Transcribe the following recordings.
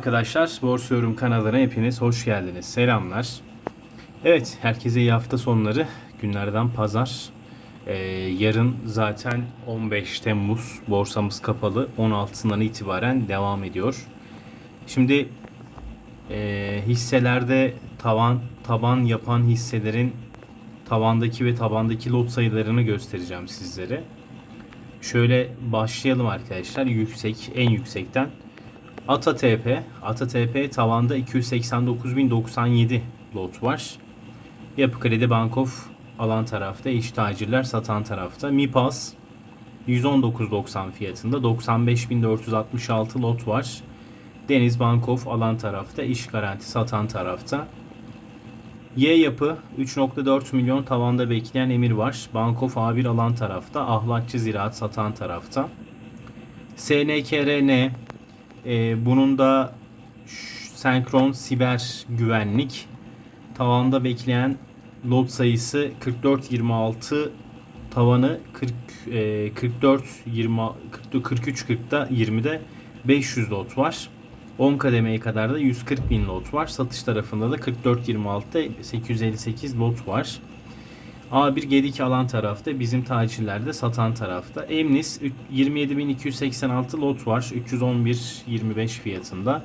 Arkadaşlar Borsa Yorum kanalına hepiniz hoş geldiniz. Selamlar. Evet herkese iyi hafta sonları. Günlerden pazar. Ee, yarın zaten 15 Temmuz borsamız kapalı. 16'sından itibaren devam ediyor. Şimdi e, hisselerde tavan taban yapan hisselerin tavandaki ve tabandaki lot sayılarını göstereceğim sizlere. Şöyle başlayalım arkadaşlar. Yüksek, en yüksekten. Ata TP, Ata TP tavanda 289.097 lot var. Yapı Kredi Bankof alan tarafta, iş tacirler satan tarafta. Mipas 119.90 fiyatında 95.466 lot var. Deniz Bankof alan tarafta, iş garanti satan tarafta. Y yapı 3.4 milyon tavanda bekleyen emir var. Bankof A1 alan tarafta, ahlakçı ziraat satan tarafta. SNKRN ee, bunun da senkron siber güvenlik tavanda bekleyen lot sayısı 4426 tavanı 40 e, 44 20 40, 43 40'da 20'de 500 lot var. 10 kademeye kadar da 140 bin lot var. Satış tarafında da 44-26'da 858 lot var. A1 Gedik alan tarafta, bizim tacirlerde satan tarafta. Emnis 27.286 lot var. 311.25 fiyatında.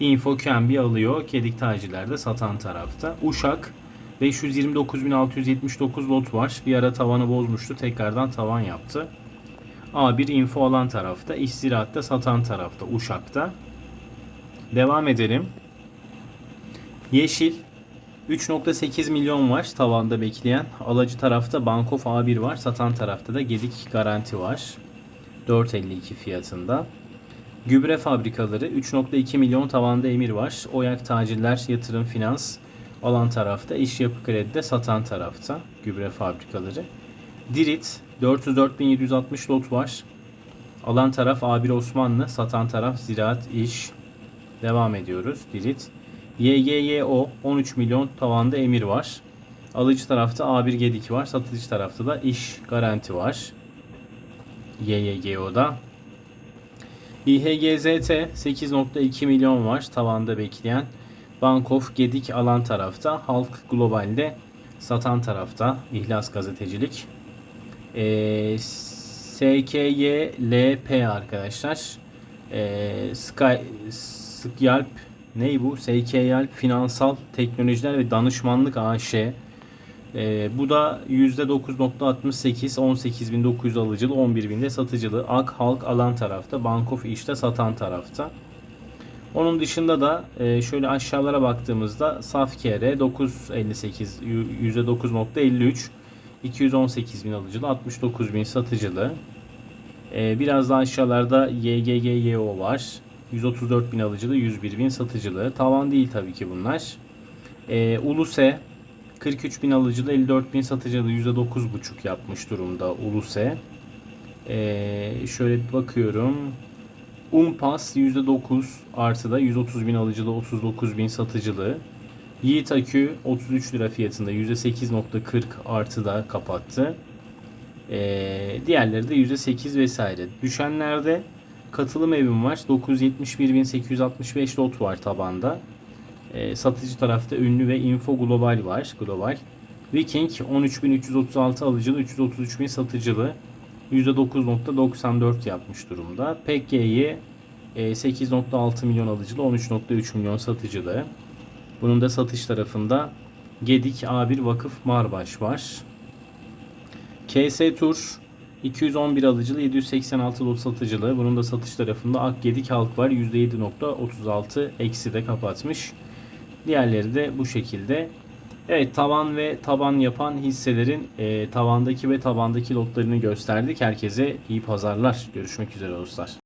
Info Kembi alıyor. Gedik tacirlerde satan tarafta. Uşak 529.679 lot var. Bir ara tavanı bozmuştu. Tekrardan tavan yaptı. A1 info alan tarafta. İstirahatte satan tarafta. Uşak'ta. Devam edelim. Yeşil 3.8 milyon var tavanda bekleyen. Alıcı tarafta Bankof A1 var. Satan tarafta da Gedik Garanti var. 4.52 fiyatında. Gübre fabrikaları 3.2 milyon tavanda emir var. Oyak tacirler, yatırım, finans alan tarafta. iş yapı kredide satan tarafta. Gübre fabrikaları. Dirit 404.760 lot var. Alan taraf A1 Osmanlı, satan taraf Ziraat İş. Devam ediyoruz. Dirit. YGYO 13 milyon tavanda emir var. Alıcı tarafta A1 Gedik var. Satıcı tarafta da iş garanti var. YYGO'da. İHGZT 8.2 milyon var tavanda bekleyen. Bankof Gedik alan tarafta. Halk Global'de satan tarafta. İhlas Gazetecilik. Ee, SKYLP arkadaşlar. Ee, Sky, Skyalp Ney bu? SKYL Finansal Teknolojiler ve Danışmanlık AŞ. Ee, bu da %9.68 18.900 alıcılı 11.000'de satıcılı. Ak Halk alan tarafta. Bankof işte satan tarafta. Onun dışında da e, şöyle aşağılara baktığımızda Saf KR 958 %9.53 218.000 alıcılı 69.000 satıcılı. Ee, biraz daha aşağılarda YGGYO var. 134 bin alıcılı, 101 bin satıcılı. Tavan değil tabii ki bunlar. Ee, Uluse 43 bin alıcılı, 54 bin satıcılı %9,5 yapmış durumda Uluse. Ee, şöyle bakıyorum. Umpas %9 artıda 130 bin alıcılı, 39 bin satıcılı. Yiğit Akü 33 lira fiyatında %8.40 artıda kapattı. Ee, diğerleri de %8 vesaire. Düşenlerde katılım evim var. 971.865 lot var tabanda. Ee, satıcı tarafta ünlü ve info global var. Global. Viking 13.336 alıcılı, 333.000 satıcılı. %9.94 yapmış durumda. PK'yi 8.6 milyon alıcılı, 13.3 milyon satıcılı. Bunun da satış tarafında Gedik A1 Vakıf Marbaş var. KS Tur 211 alıcılı 786 lot satıcılı. Bunun da satış tarafında Akgedik Halk var. %7.36 eksi de kapatmış. Diğerleri de bu şekilde. Evet tavan ve taban yapan hisselerin e, tavandaki ve tabandaki lotlarını gösterdik. Herkese iyi pazarlar. Görüşmek üzere dostlar.